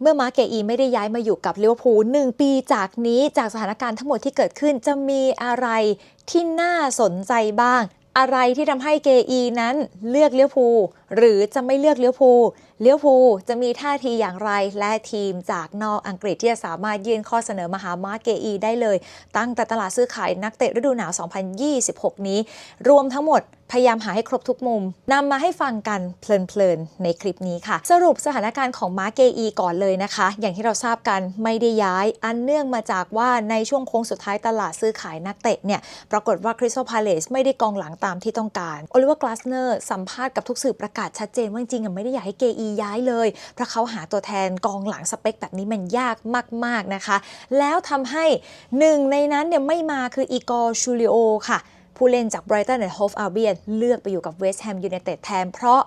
เมื่อมาเกอีไม่ได้ย้ายมาอยู่กับลิเวอร์พูลหนึ่งปีจากนี้จากสถานการณ์ทั้งหมดที่เกิดขึ้นจะมีอะไรที่น่าสนใจบ้าง อะไรที่ทำให้เกอีนั้นเลือกเลี้ยวภูหรือจะไม่เลือกเลี้ยวภู ร์พูลลิเวอร์พูจะมีท่าทีอย่างไรและทีมจากนอกอังกฤษที่จะสามารถยื่นข้อเสนอมาหามาร์เกอีได้เลย ตั้งแต่ตลาดซื้อขายนักเตะฤดูหนาว 2026 นี้ รวมทั้งหมดพยายามหาให้ครบทุกมุมนำมาให้ฟังกันเพลินๆในคลิปนี้ค่ะ สรุปสถานการณ์ของมาร์เกอีก่อนเลยนะคะ อย่างที่เราทราบกันไม่ได้ย้าย อันเนื่องมาจากว่าในช่วงโค้งสุดท้ายตลาดซื้อขายนักเตะเนี่ยปรากฏว่าคริสตัลพาเลสไม่ได้กองหลังตามที่ต้องการโอลิเวอร์กลาสเนอร์สัมภาษณ์กับทุกสื่อประกาศชัดเจนว่าจริงๆไม่ได้อยากให้เกอีย้ายเลย เพราะเขาหาตัวแทนกองหลังสเปคแบบนี้มันยากมากๆนะคะ แล้วทำให้หนึ่งในนั้นเนี่ยไม่มาคืออีกอร์ชูลิโอค่ะ ผู้เล่นจากไบรตันและโฮฟอาเบียนเลือกไปอยู่กับ West Ham United แทนเพราะ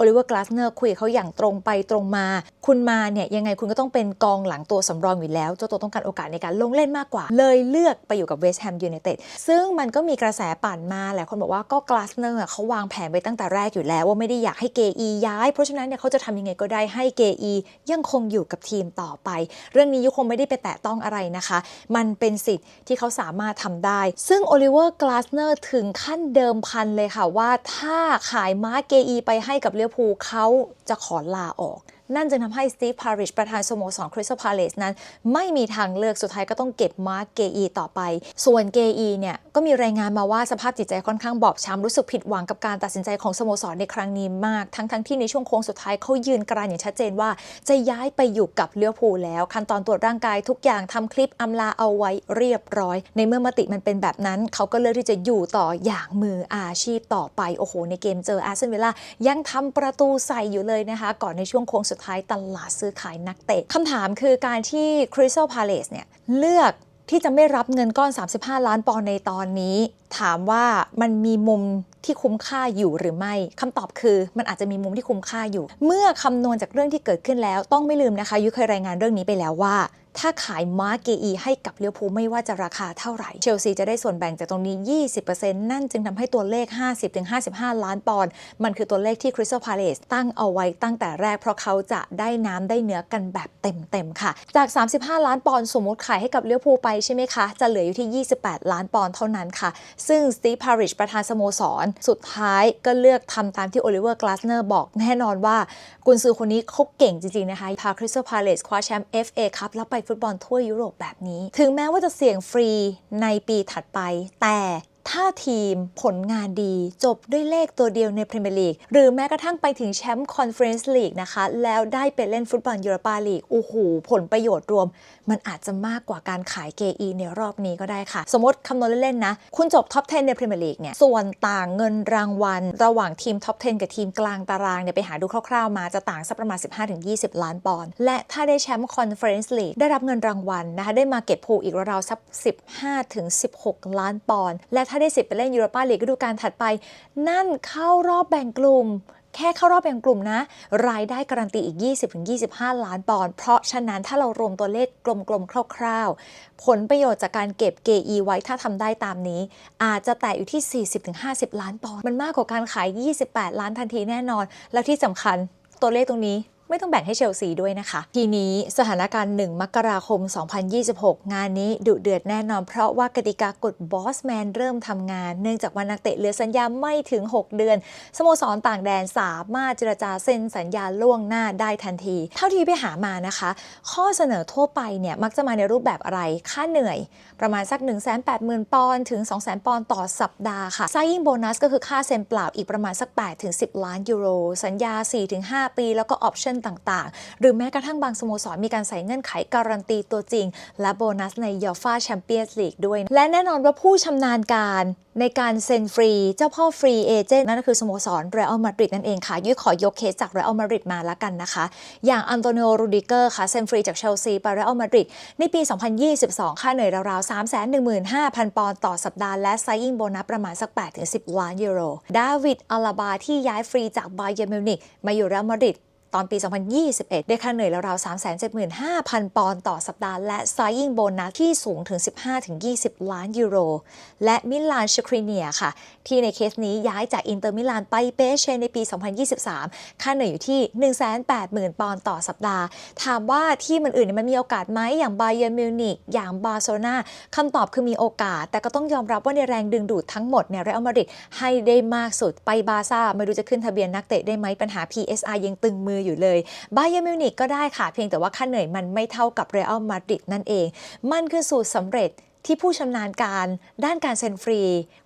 โอลิเวอร์กลาสเนอร์คุยกับเขาอย่างตรงไปตรงมา คุณมาเนี่ยยังไงคุณก็ต้องเป็นกองหลังตัวสำรองอยู่แล้วเจ้าตัวต้องการโอกาสในการลงเล่นมากกว่า เลยเลือกไปอยู่กับ West Ham United ซึ่งมันก็มีกระแสปั่นมาหลายคนบอกว่าก็กลาสเนอร์เขาวางแผนไว้ตั้งแต่แรกอยู่แล้ว ว่าไม่ได้อยากให้เกอีย้าย เพราะฉะนั้นเนี่ยเขาจะทำยังไงก็ได้ให้เกอียังคงอยู่กับทีมต่อไป เรื่องนี้ยุคงไม่ได้ไปแตะต้องอะไรนะคะ มันเป็นสิทธิ์ที่เขาสามารถทำได้ ซึ่งโอลิเวอร์กลาสเนอร์ถึงขั้นเดิมพันเลยค่ะว่าถ้าขายมาเกอีไปให้กับเลี้ยวภูลเขาจะขอลาออก นั่นจึงทำให้สตีฟพาริชประธานสโมสรคริสตัลพาเลสนั้น ไม่มีทางเลือกสุดท้ายก็ต้องเก็บมาร์กเกอีต่อไป ส่วนเกอีเนี่ย ก็มีรายงานมาว่าสภาพจิตใจค่อนข้างบอบช้ำรู้สึกผิดหวังกับการตัดสินใจของสโมสรในครั้งนี้มาก ทั้งทั้งที่ในช่วงโค้งสุดท้ายเขายืนกรานอย่างชัดเจนว่า จะย้ายไปอยู่กับเลี้ยวภูแล้ว ขั้นตอนตรวจร่างกายทุกอย่างทำคลิปอำลาเอาไว้เรียบร้อย ในเมื่อมติมันเป็นแบบนั้นเขาก็เลือกที่จะอยู่ต่ออย่างมืออาชีพต่อไปโอ้โหในเกมเจออาร์เซนอลวิลล่ายังทำประตูใส่อยู่เลยนะคะ ก่อนในช่วงโค้งสุดท้ายตลาดซื้อขายนักเตะคำถามคือการที่ Crystal Palace เนี่ยเลือกที่จะไม่รับเงินก้อน 35 ล้านปอนด์ในตอนนี้ ถามว่ามันมีมุมที่คุ้มค่าอยู่หรือไม่คำตอบคือมันอาจจะมีมุมที่คุ้มค่าอยู่ เมื่อคำนวณจากเรื่องที่เกิดขึ้นแล้ว ต้องไม่ลืมนะคะ ยุเคยรายงานเรื่องนี้ไปแล้วว่าถ้าขายมาร์เกอีให้กับเลี้ยวภูไม่ว่าจะราคาเท่าไหร่ เชลซีจะได้ส่วนแบ่งจากตรงนี้ 20%นั่นจึงทำให้ตัวเลข 50-55 ล้านปอนด์มันคือตัวเลขที่คริสตัลพาเลสตั้งเอาไว้ตั้งแต่แรกเพราะเขาจะได้น้ำได้เนื้อกันแบบเต็มๆค่ะ จาก 35 ล้านปอนด์สมมติขายให้กับเลี้ยวภูไปใช่ไหมคะ จะเหลืออยู่ที่ 28 ล้านปอนด์เท่านั้นค่ะ ซึ่งสตีฟพาริชประธานสโมสร สุดท้ายก็เลือกทำตามที่โอลิเวอร์กลาสเนอร์บอกแน่นอนว่ากุนซือคนนี้เขาเก่งจริงๆนะคะพาคริสตัลพาเลสคว้าแชมป์ FA ครับแล้วไปฟุตบอลทั่วยุโรปแบบนี้ ถึงแม้ว่าจะเสี่ยงฟรีในปีถัดไป แต่ ถ้าทีมผลงานดี จบด้วยเลขตัวเดียวในพรีเมียร์ลีกหรือแม้กระทั่งไปถึงแชมป์คอนเฟอเรนซ์ลีกนะคะ แล้วได้ไปเล่นฟุตบอลยูโรปาลีกโอ้โหผลประโยชน์รวม มันอาจจะมากกว่าการขายเกอีในรอบนี้ก็ได้ค่ะ สมมติคำนวณเล่นๆนะ คุณจบท็อป 10 ในพรีเมียร์ลีกเนี่ยส่วนต่างเงินรางวัล ระหว่างทีมท็อป 10 กับทีมกลางตารางเนี่ยไปหาดูคร่าวๆมาจะต่างสักประมาณ 15-20 ล้านปอนด์และถ้าได้แชมป์คอนเฟอเรนซ์ลีกได้รับเงินรางวัลนะคะได้มาเก็ตพูอีกราวๆสัก15-16 ล้านปอนด์และถ้าได้สิทธิ์ไปเล่นยูโรปาลีกฤดูกาลถัดไป นั่นเข้ารอบแบ่งกลุ่มแค่เข้ารอบแบ่งกลุ่มนะ รายได้การันตีอีก 20-25 ล้านปอนด์ เพราะฉะนั้นถ้าเรารวมตัวเลขกลมๆ คร่าวๆ ผลประโยชน์จากการเก็บ GE ไว้ถ้าทำได้ตามนี้ อาจจะแตะอยู่ที่ 40-50 ล้านปอนด์ มันมากกว่าการขาย 28 ล้านทันทีแน่นอน แล้วที่สำคัญตัวเลขตรงนี้ ไม่ต้องแบ่งให้เชลซีด้วยนะคะ ทีนี้สถานการณ์ 1 มกราคม 2026 งานนี้ดุเดือดแน่นอน เพราะว่ากติกากฎบอสแมนเริ่มทำงาน เนื่องจากว่านักเตะเหลือสัญญาไม่ถึง 6 เดือน สโมสรต่างแดนสามารถเจรจาเซ็นสัญญาล่วงหน้าได้ทันที เท่าที่ไปหามานะคะ ข้อเสนอทั่วไปเนี่ยมักจะมาในรูปแบบอะไร ค่าเหนื่อย ประมาณสัก 180,000 ปอนด์ถึง 200,000ปอนด์ต่อสัปดาห์ค่ะ signing bonus ก็คือค่าเซ็นเปล่าอีกประมาณสัก8ถึง10 ล้านยูโร สัญญา 4-5 ปี แล้วก็ออปชั่นต่างๆ หรือแม้กระทั่งบางสโมสรมีการใส่เงื่อนไขการันตีตัวจริง และโบนัสในยอฟ่าแชมเปี้ยนส์ลีกด้วย และแน่นอนว่าผู้ชำนาญการในการเซ็นฟรี เจ้าพ่อฟรีเอเจนต์นั่นก็คือสโมสรเรอัลมาดริดนั่นเองค่ะ ยุ้ยขอยกเคสจากเรอัลมาดริดมาล้วกันนะคะ อย่างอันโตนิโอ รูดิเกอร์ค่ะ เซ็นฟรีจากเชลซีไปเรอัลมาดริดในปี 2022 ค่าเหนื่อยราวๆ 315,000 ปอนด์ต่อสัปดาห์และไซยิ่งโบนัสประมาณสัก 8-10 ล้านยูโร ดาวิดอาลาบาที่ย้ายฟรีจากบาเยร์มิวนิกมาอยู่เรอัลมาดริด ตอนปี 2021 ได้ค่าเหนื่อยราวๆ375,000 ปอนด์ต่อสัปดาห์และ signing bonus ที่สูงถึง 15-20 ล้านยูโร และมิลานชคริเนียค่ะ ที่ในเคสนี้ย้ายจากอินเตอร์มิลานไปเปเชในปี 2023 ค่าเหนื่อยอยู่ที่ 180,000 ปอนด์ต่อสัปดาห์ ถามว่าที่มันอื่นมันมีโอกาสไหมอย่างไบเย r n มิวนิกอย่างบาร์เซโลนาคำตอบคือมีโอกาส แต่ก็ต้องยอมรับว่าในแรงดึงดูดทั้งหมดเนี่ยเรอัลมาดริดให้ได้มากสุดไปบาซ่าไม่รู้จะขึ้นทะเบียนนักเตะได้ไหมปัญหา PSR ยังตึงมืออยู่เลยบาเยมิวนิกก็ได้ค่ะ เพียงแต่ว่าค่าเหนื่อยมันไม่เท่ากับเรอัลมาดริดนั่นเอง มันคือสูตรสำเร็จที่ผู้ชำนาญการด้านการเซ็นฟรี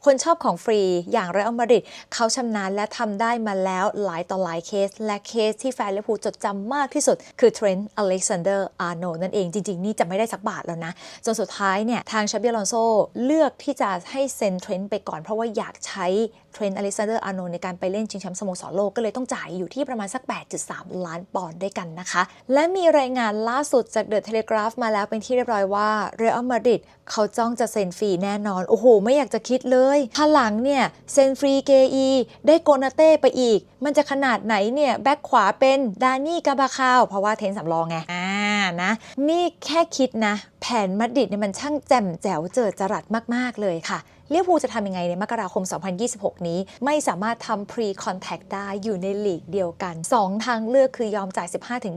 คนชอบของฟรีอย่างเรอัลมาดริดเขาชำนาญและทำได้มาแล้วหลายต่อหลายเคส และเคสที่แฟนลิเวอร์พูลจดจำมากที่สุด คือเทรนต์อเล็กซานเดอร์อาร์โนนั่นเองจริง ๆ นี่จะไม่ได้สักบาทแล้วนะ จนสุดท้ายเนี่ย ทางชาเบียลอนโซเลือกที่จะให้เซ็นเทรนต์ไปก่อนเพราะว่าอยากใช้ เทรนต์อเล็กซานเดอร์อาร์โนในการไปเล่นชิงแชมป์สโมสรโลกก็เลยต้องจ่ายอยู่ที่ประมาณสัก 8.3 ล้านปอนด์ด้วยกันนะคะ และมีรายงานล่าสุดจากเดอะเทเลกราฟมาแล้วเป็นที่เรียบร้อยว่าเรอัลมาดริดเขาจ้องจะเซ็นฟรีแน่นอน โอ้โห ไม่อยากจะคิดเลยพหลังเนี่ย เซ็นฟรีเกอีได้โกนาเต้ไปอีก มันจะขนาดไหนเนี่ย แบ็คขวาเป็นดานี่กาบาคาว เพราะว่าเทนสำรองไงอ่านะ นี่แค่คิดนะ แผนมาดริดเนี่ยมันช่างแจ่มแจ๋วเจิดจรัสมาก ๆ เลยค่ะ เลี้ยวภูจะทำยังไงในมกราคม 2026 นี้ ไม่สามารถทำ pre contact ได้อยู่ในลีกเดียวกัน 2 ทางเลือกคือยอมจ่าย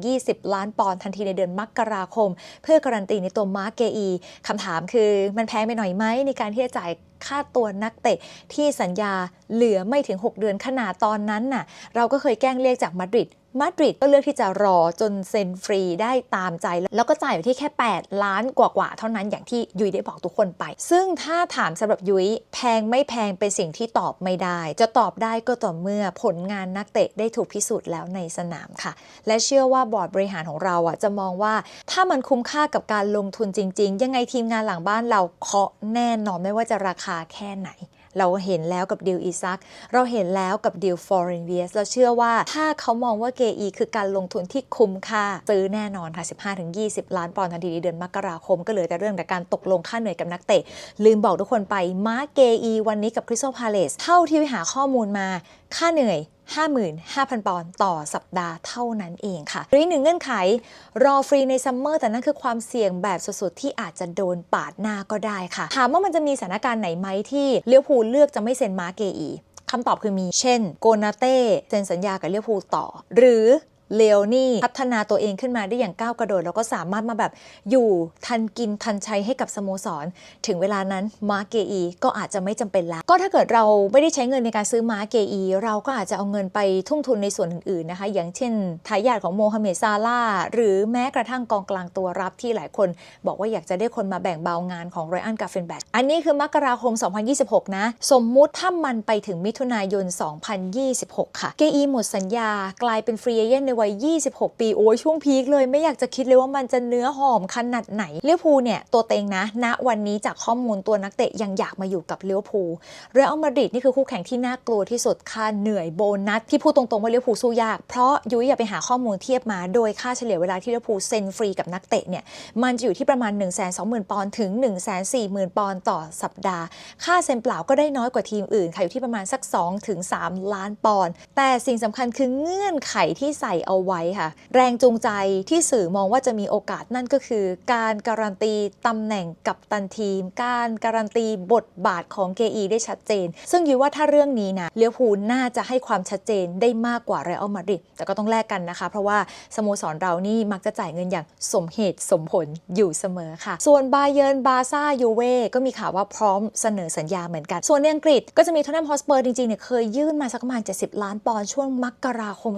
15-20 ล้านปอนด์ทันทีในเดือนมกราคม เพื่อการันตีในตัวมาร์เกอีคำถามคือมันแพงไปหน่อยไหมในการที่จะจ่ายค่าตัวนักเตะที่สัญญาเหลือไม่ถึง 6 เดือนขนาดตอนนั้นน่ะ เราก็เคยแกล้งเรียกจากมาดริด มาดริดก็เลือกที่จะรอจนเซ็นฟรีได้ตามใจ แล้วก็จ่ายอยู่ที่แค่ 8 ล้านกว่าๆเท่านั้นอย่างที่ยุ้ยได้บอกทุกคนไป ซึ่งถ้าถามสำหรับยุ้ยแพงไม่แพงเป็นสิ่งที่ตอบไม่ได้ จะตอบได้ก็ต่อเมื่อผลงานนักเตะได้ถูกพิสูจน์แล้วในสนามค่ะ และเชื่อว่าบอร์ดบริหารของเราอะจะมองว่าถ้ามันคุ้มค่ากับการลงทุนจริง ๆ ยังไงทีมงานหลังบ้านเราเคาะแน่นอนไม่ว่าจะราคาแค่ไหน เราเห็นแล้วกับดิวอีซัก เราเห็นแล้วกับดิวฟอร์เรนเวียสเราเชื่อว่าถ้าเขามองว่าเกอีคือการลงทุนที่คุ้มค่า ซื้อแน่นอนค่ะ 15-20 ล้านปอนด์ทันทีเดือนมกราคมก็เหลือแต่เรื่องแต่การตกลงค่าเหนื่อยกับนักเตะ ลืมบอกทุกคนไปมาเกอีวันนี้กับคริสตัลพาเลสเท่าที่ไปหาข้อมูลมาค่าเหนื่อย 55,000 ปอนด์ต่อสัปดาห์เท่านั้นเองค่ะ หรือหนึ่งเงื่อนไข รอฟรีในซัมเมอร์แต่นั่นคือความเสี่ยงแบบสุดๆ ที่อาจจะโดนปาดหน้าก็ได้ค่ะ ถามว่ามันจะมีสถานการณ์ไหนไหมที่เลี้ยวภูเลือกจะไม่เซ็นมาร์เกอีคำตอบคือมี เช่น โกนาเต้เซ็นสัญญากับเลี้ยวภูต่อ หรือ เลโอนี่พัฒนาตัวเองขึ้นมาได้อย่างก้าวกระโดด แล้วก็สามารถมาแบบอยู่ทันกินทันใช้ให้กับสโมสร ถึงเวลานั้นมาเกอีก็อาจจะไม่จำเป็นแล้ว ก็ถ้าเกิดเราไม่ได้ใช้เงินในการซื้อมาเกอีเราก็อาจจะเอาเงินไปทุ่มทุนในส่วนอื่นๆนะคะ อย่างเช่นทายาทของโมฮัมเหม็ดซาลาห์หรือแม้กระทั่งกองกลางตัวรับที่หลายคน บอกว่าอยากจะได้คนมาแบ่งเบางานของไรอันกาเฟนแบทอันนี้คือมกราคม 2026 นะ สมมุติถ้ามันไปถึงมิถุนายน 2026 ค่ะเกอีหมดสัญญากลายเป็นฟรีเอเจนต์ในวัย 26 ปี โอ้ยช่วงพีคเลยไม่อยากจะคิดเลยว่ามันจะเนื้อหอมขนาดไหนเลี้ยวภูเนี่ยตัวเต็งนะณวันนี้จากข้อมูลตัวนักเตะยังอยากมาอยู่กับเลี้ยวภูเรอัลมาดริดนี่คือคู่แข่งที่น่ากลัวที่สุดค่าเหนื่อยโบนัสที่พูดตรงๆว่าเลี้ยวภูสู้ยาก เพราะยุ้ยอย่าไปหาข้อมูลเทียบมา โดยค่าเฉลี่ยเวลาที่เลี้ยวภูเซ็นฟรีกับนักเตะเนี่ยมันจะอยู่ที่ประมาณ 1 2 0 0 0 0 ปอนด์ถึง 1 4 0 0 0 0 ปอนด์ต่อสัปดาห์ ค่าเซ็นเปล่าก็ได้น้อยกว่าทีมอื่นค่ะอยู่ที่ประมาณสัก2ถึง3ล้านปอนด์แต่สิ่งสำคัญคือเงื่อนไขที่ใส่เอาไว้ค่ะ แรงจูงใจที่สื่อมองว่าจะมีโอกาสนั่นก็คือ การการันตีตำแหน่งกับตันทีม การการันตีบทบาทของ KE ได้ชัดเจน ซึ่งยูว่าถ้าเรื่องนี้นะเลี้ยวภูน่าจะให้ความชัดเจนได้มากกว่าเรอัลมาดริดแต่ก็ต้องแลกกันนะคะ เพราะว่าสโมสรเรานี่มักจะจ่ายเงินอย่างสมเหตุสมผลอยู่เสมอค่ะ ส่วนบาเยิร์นบาซ่ายูเว่ก็มีข่าวว่าพร้อมเสนอสัญญาเหมือนกัน ส่วนในอังกฤษก็จะมีทอตแนมฮอสเปอร์จริงๆเนี่ยเคยยื่นมาสักประมาณ70 ล้านปอนด์ช่วงมกราคม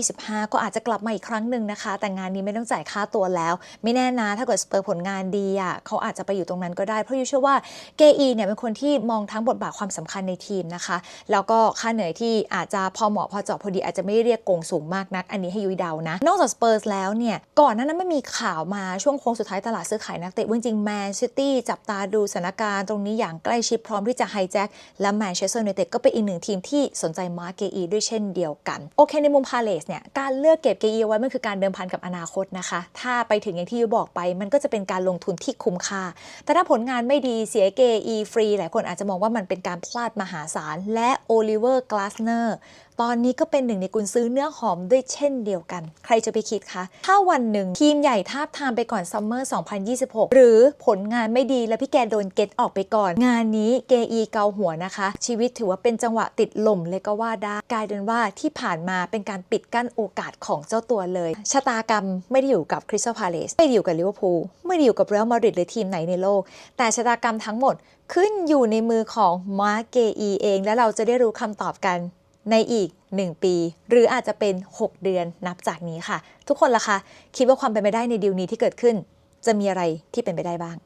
2025ก็อาจจะกลับมาอีกครั้งหนึ่งนะคะ แต่งานนี้ไม่ต้องจ่ายค่าตัวแล้ว ไม่แน่นะถ้าเกิดสเปอร์ผลงานดีอะเขาอาจจะไปอยู่ตรงนั้นก็ได้ เพราะยูเชื่อว่าเกอีเนี่ยเป็นคนที่มองทั้งบทบาทความสำคัญในทีมนะคะ แล้วก็ค่าเหนื่อยที่อาจจะพอเหมาะพอเจาะพอดีอาจจะไม่ได้เรียกโกงสูงมากนัก อันนี้ให้ยุยเดานะ นอกจากสเปอร์สแล้วเนี่ยก่อนหน้านั้นไม่มีข่าวมาช่วงโค้งสุดท้ายตลาดซื้อขายนักเตะจริงแมนซิตี้จับตาดูสถานการณ์ตรงนี้อย่างใกล้ชิดพร้อมที่จะไฮแจ็คและแมนเชสเตอร์ยูไนเต็ดก็เป็นอีกหนึ่งทีมที่สนใจมาร์เกอีด้วยเช่นเดียวกันโอเคในมุมพาเลสเนี่ยการเลือกเก็บเกอีไว้มันคือการเดิมพันกับอนาคตนะคะ ถ้าไปถึงอย่างที่ยูบอกไป มันก็จะเป็นการลงทุนที่คุ้มค่า แต่ถ้าผลงานไม่ดีเสียเกอีฟรี หลายคนอาจจะมองว่ามันเป็นการพลาดมหาศาล และโอลิเวอร์กลาสเนอร์ ตอนนี้ก็เป็นหนึ่งในกุนซื้อเนื้อหอมด้วยเช่นเดียวกัน ใครจะไปคิดคะ ถ้าวันหนึ่งทีมใหญ่ทาบทามไปก่อนซัมเมอร์ 2026 หรือผลงานไม่ดีแล้วพี่แกโดนเก็ตออกไปก่อน งานนี้เกอีเกาหัวนะคะ ชีวิตถือว่าเป็นจังหวะติดลมเลยก็ว่าได้ กลายเป็นว่าที่ผ่านมาเป็นการปิดกั้นโอกาสของเจ้าตัวเลย ชะตากรรมไม่ได้อยู่กับคริสตัลพาเลสไม่ได้อยู่กับลิเวอร์พูลไม่ได้อยู่กับเรอัลมาดริดหรือทีมไหนในโลก แต่ชะตากรรมทั้งหมดขึ้นอยู่ในมือของมาเกอีเอง และเราจะได้รู้คำตอบกัน ในอีก 1 ปี หรืออาจจะเป็น 6 เดือนนับจากนี้ค่ะ ทุกคนล่ะคะ คิดว่าความเป็นไปได้ในดีลนี้ที่เกิดขึ้น จะมีอะไรที่เป็นไปได้บ้าง